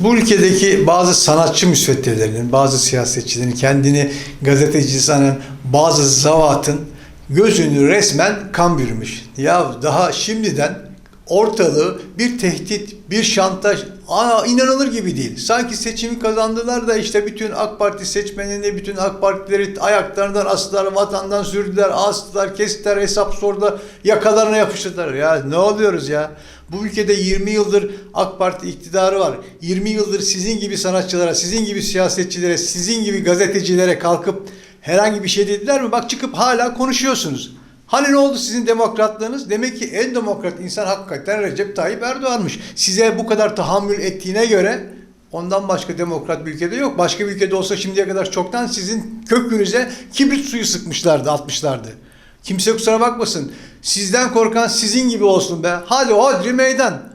Bu ülkedeki bazı sanatçı müsveddelerinin, bazı siyasetçilerin kendini gazeteci sanan bazı zavatın gözünü resmen kan bürümüş. Ya daha şimdiden ortalığı bir tehdit, bir şantaj Aa, inanılır gibi değil. Sanki seçimi kazandılar da işte bütün AK Parti seçmenini, bütün AK Partileri ayaklarından astılar, vatandan sürdüler, astılar, kestiler, hesap sordular, yakalarına yapıştırdılar. Ya ne oluyoruz ya? Bu ülkede 20 yıldır AK Parti iktidarı var. 20 yıldır sizin gibi sanatçılara, sizin gibi siyasetçilere, sizin gibi gazetecilere kalkıp herhangi bir şey dediler mi? Bak çıkıp hala konuşuyorsunuz. Hani ne oldu sizin demokratlığınız? Demek ki en demokrat insan hakikaten Recep Tayyip Erdoğan'mış. Size bu kadar tahammül ettiğine göre ondan başka demokrat bir ülkede yok. Başka bir ülkede olsa şimdiye kadar çoktan sizin kökünüze kibrit suyu sıkmışlardı, atmışlardı. Kimse kusura bakmasın. Sizden korkan sizin gibi olsun be. Hadi hodri meydan.